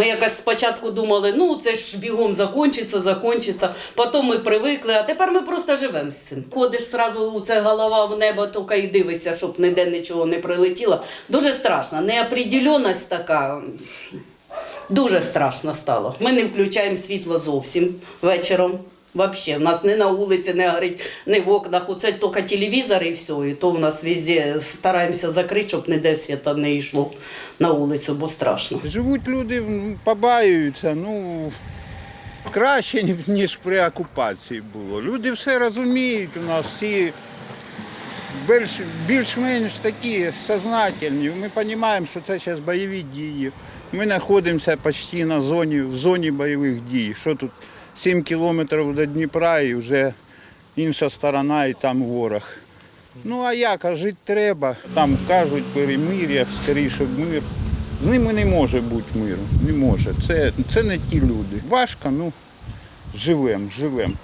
Ми якось спочатку думали, ну це ж бігом закінчиться, закінчиться. Потім ми привикли, а тепер ми просто живемо з цим. Ходиш зразу, це голова в небо, тільки і дивишся, щоб ніде нічого не прилетіло. Дуже страшно. Неопределеність така. Дуже страшно стало. Ми не включаємо світло зовсім вечором. Вообще, у нас не на вулиці, не горить, не в окнах. Оце тільки телевізор і все. І то у нас везде стараємося закрити, щоб ніде світа не йшло на вулицю, бо страшно. Живуть люди, побаюються, ну краще, ні- ніж при окупації було. Люди все розуміють, у нас всі більш, більш-менш такі сознательні. Ми розуміємо, що це зараз бойові дії. Ми знаходимося почти на зоні, в зоні бойових дій. Що тут 7 кілометрів до Дніпра і вже інша сторона, і там ворог. Ну а як, а жити треба. Там кажуть перемир'я, скоріше мир. З ними не може бути миру. Не може. Це, це не ті люди. Важко, ну живемо, живемо.